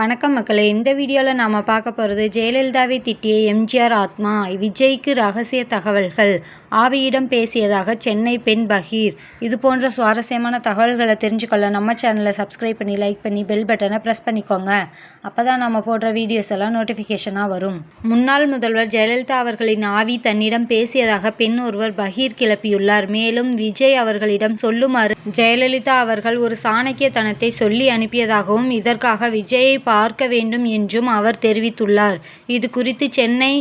வணக்கம் மக்களே. இந்த வீடியோவில் நாம் பார்க்க போகிறது ஜெயலலிதாவை திட்டிய எம்ஜிஆர் ஆத்மா விஜய்க்கு ரகசிய தகவல்கள் ஆவியிடம் பேசியதாக சென்னை பெண் பகீர். இது போன்ற சுவாரஸ்யமான தகவல்களை தெரிஞ்சுக்கொள்ள நம்ம சேனலை சப்ஸ்கிரைப் பண்ணி லைக் பண்ணி பெல் பட்டனை ப்ரெஸ் பண்ணிக்கோங்க. அப்போ தான் நம்ம போடுற வீடியோஸ் எல்லாம் நோட்டிஃபிகேஷனாக வரும். முன்னாள் முதல்வர் ஜெயலலிதா அவர்களின் ஆவி தன்னிடம் பேசியதாக பெண் ஒருவர் பகீர் கிளப்பியுள்ளார். மேலும் விஜய் அவர்களிடம் சொல்லுமாறு ஜெயலலிதா அவர்கள் ஒரு சாணக்கியத்தனத்தை சொல்லி அனுப்பியதாகவும் இதற்காக விஜயை பார்க்க வேண்டும் என்றும் அவர் தெரிவித்துள்ளார். இது குறித்து சென்னை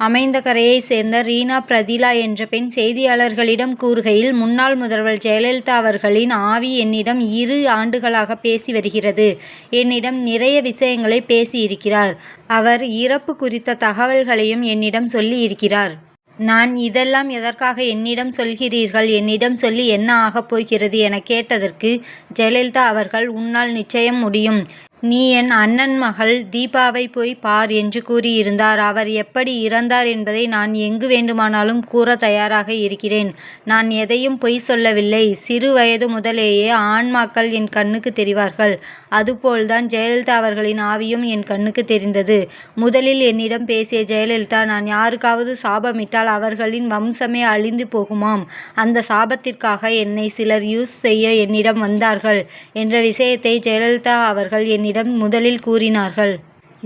அமைந்தகரையை சேர்ந்த ரீனா பிரதிலா என்ற பெண் செய்தியாளர்களிடம் கூறுகையில், முன்னாள் முதல்வர் ஜெயலலிதா அவர்களின் ஆவி என்னிடம் இரு ஆண்டுகளாக பேசி வருகிறது. என்னிடம் நிறைய விஷயங்களை பேசியிருக்கிறார். அவர் இறப்பு குறித்த தகவல்களையும் என்னிடம் சொல்லியிருக்கிறார். நான் இதெல்லாம் எதற்காக என்னிடம் சொல்கிறீர்கள் என்னிடம் சொல்லி என்ன ஆகப் போகிறது என கேட்டதற்கு ஜெயலலிதா அவர்கள் உன்னால் நிச்சயம் முடியும். நீ என் அண்ணன் மகள் தீபாவை போய் பார் என்று கூறியிருந்தார். அவர் எப்படி இறந்தார் என்பதை நான் எங்கு வேண்டுமானாலும் கூற தயாராக இருக்கிறேன். நான் எதையும் பொய் சொல்லவில்லை. சிறு வயது முதலேயே ஆன்மாக்கள் என் கண்ணுக்கு தெரிவார்கள். அதுபோல்தான் ஜெயலலிதா அவர்களின் ஆவியும் என் கண்ணுக்கு தெரிந்தது. முதலில் என்னிடம் பேசிய ஜெயலலிதா நான் யாருக்காவது சாபமிட்டால் அவர்களின் வம்சமே அழிந்து போகுமாம். அந்த சாபத்திற்காக என்னை சிலர் யூஸ் செய்ய என்னிடம் வந்தார்கள் என்ற விஷயத்தை ஜெயலலிதா அவர்கள் என்னிடம் முதலில் கூறினார்கள்.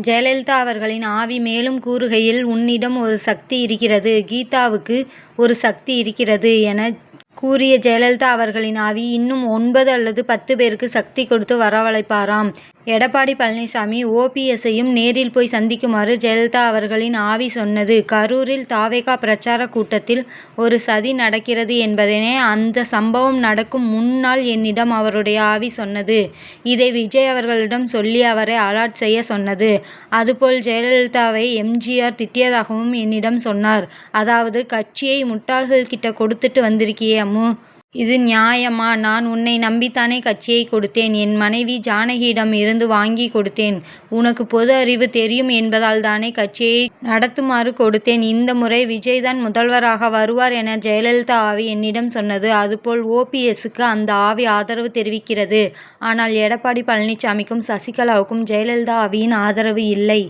ஜெயலலிதா அவர்களின் ஆவி மேலும் கூறுகையில் உன்னிடம் ஒரு சக்தி இருக்கிறது. கீதாவுக்கு ஒரு சக்தி இருக்கிறது என கூறிய ஜெயலலிதா அவர்களின் ஆவி இன்னும் ஒன்பது அல்லது பத்து பேருக்கு சக்தி கொடுத்து வரவழைப்பாராம். எடப்பாடி பழனிசாமி ஓபிஎஸ்ஸையும் நேரில் போய் சந்திக்குமாறு ஜெயலலிதா அவர்களின் ஆவி சொன்னது. கரூரில் தாவேகா பிரச்சார கூட்டத்தில் ஒரு சதி நடக்கிறது என்பதனை அந்த சம்பவம் நடக்கும் முன்னாள் என்னிடம் அவருடைய ஆவி சொன்னது. இதை விஜய் அவர்களிடம் சொல்லி அவரை அலர்ட் செய்ய சொன்னது. அதுபோல் ஜெயலலிதாவை எம்ஜிஆர் திட்டியதாகவும் என்னிடம் சொன்னார். அதாவது கட்சியை முட்டாள்கள் கிட்ட கொடுத்துட்டு வந்திருக்கியே அம்மு. இது நியாயமா? நான் உன்னை நம்பித்தானே கட்சியை கொடுத்தேன். என் மனைவி ஜானகியிடம் இருந்து வாங்கி கொடுத்தேன். உனக்கு பொது அறிவு தெரியும் என்பதால் தானே கட்சியை நடத்துமாறு கொடுத்தேன். இந்த முறை விஜய்தான் முதல்வராக வருவார் என ஜெயலலிதா ஆவி என்னிடம் சொன்னது. அதுபோல் ஓ. பி. எஸ்.க்கு அந்த ஆவி ஆதரவு தெரிவிக்கிறது. ஆனால் எடப்பாடி பழனிசாமிக்கும் சசிகலாவுக்கும் ஜெயலலிதா ஆவியின் ஆதரவு இல்லை.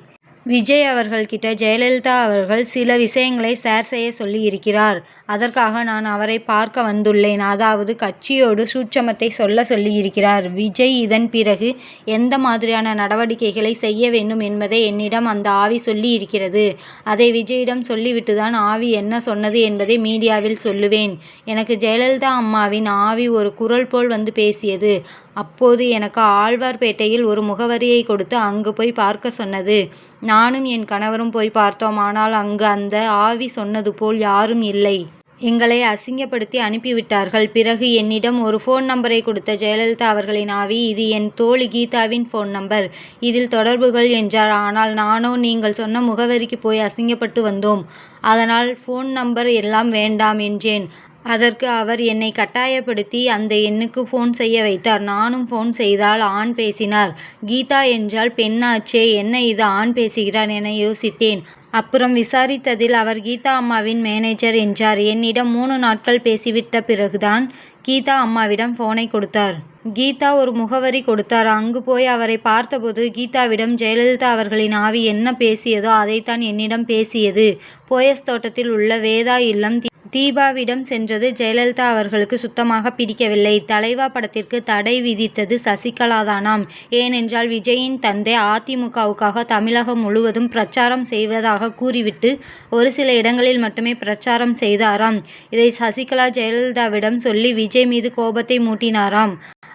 விஜய் அவர்கள்கிட்ட ஜெயலலிதா அவர்கள் சில விஷயங்களை ஷேர் செய்ய சொல்லி இருக்கிறார். அதற்காக நான் அவரை பார்க்க வந்துள்ளேன். அதாவது கட்சியோடு சூட்சமத்தை சொல்ல சொல்லியிருக்கிறார். விஜய் இதன் பிறகு எந்த மாதிரியான நடவடிக்கைகளை செய்ய வேண்டும் என்பதை என்னிடம் அந்த ஆவி சொல்லியிருக்கிறது. அதை விஜயிடம் சொல்லிவிட்டு தான் ஆவி என்ன சொன்னது என்பதை மீடியாவில் சொல்லுவேன். எனக்கு ஜெயலலிதா அம்மாவின் ஆவி ஒரு குரல் போல் வந்து பேசியது. அப்போது எனக்கு ஆழ்வார்பேட்டையில் ஒரு முகவரியை கொடுத்து அங்கு போய் பார்க்க சொன்னது. நானும் என் கணவரும் போய் பார்த்தோம். ஆனால் அங்கு அந்த ஆவி சொன்னது போல் யாரும் இல்லை. எங்களை அசிங்கப்படுத்தி அனுப்பிவிட்டார்கள். பிறகு என்னிடம் ஒரு ஃபோன் நம்பரை கொடுத்த ஜெயலலிதா அவர்களின் ஆவி இது என் தோழி கீதாவின் ஃபோன் நம்பர். இதில் தொடர்புகள் என்றார். ஆனால் நானோ நீங்கள் சொன்ன முகவரிக்கு போய் அசிங்கப்பட்டு வந்தோம். அதனால் ஃபோன் நம்பர் எல்லாம் வேண்டாம் என்றேன். அதற்கு அவர் என்னை கட்டாயப்படுத்தி அந்த எண்ணுக்கு ஃபோன் செய்ய வைத்தார். நானும் ஃபோன் செய்தால் ஆண் பேசினார். கீதா என்றால் பெண்ணாச்சே என்ன இது ஆண் பேசுகிறார் என யோசித்தேன். அப்புறம் விசாரித்ததில் அவர் கீதா அம்மாவின் மேனேஜர் என்றார். என்னிடம் மூணு நாட்கள் பேசிவிட்ட பிறகுதான் கீதா அம்மாவிடம் ஃபோனை கொடுத்தார். கீதா ஒரு முகவரி கொடுத்தார். அங்கு போய் அவரை பார்த்தபோது கீதாவிடம் ஜெயலலிதா அவர்களின் ஆவி என்ன பேசியதோ அதைத்தான் என்னிடம் பேசியது. போயஸ் தோட்டத்தில் உள்ள வேதா இல்லம் தீபாவிடம் சென்றது ஜெயலலிதா அவர்களுக்கு சுத்தமாக பிடிக்கவில்லை. தலைவா படத்திற்கு தடை விதித்தது சசிகலாதானாம். ஏனென்றால் விஜய்யின் தந்தை அதிமுகவுக்காக தமிழகம் முழுவதும் பிரச்சாரம் செய்வதாக கூறிவிட்டு ஒரு சில இடங்களில் மட்டுமே பிரச்சாரம் செய்தாராம். இதை சசிகலா ஜெயலலிதாவிடம் சொல்லி விஜய் மீது கோபத்தை மூட்டினாராம்.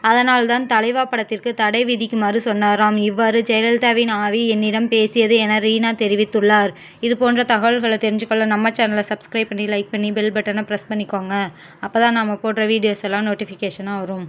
அதனால் தான் தலைவா படத்திற்கு தடை விதிக்குமாறு சொன்னாராம். இவ்வாறு ஜெயலலிதாவின் ஆவி என்னிடம் பேசியது என ரீனா தெரிவித்துள்ளார். இது போன்ற தகவல்களை தெரிஞ்சுக்கொள்ள நம்ம சேனலை சப்ஸ்கிரைப் பண்ணி லைக் பண்ணி பெல் பட்டனை ப்ரெஸ் பண்ணிக்கோங்க. அப்பதான் நாம போடுற வீடியோஸ் எல்லாம் நோட்டிஃபிகேஷனாக வரும்.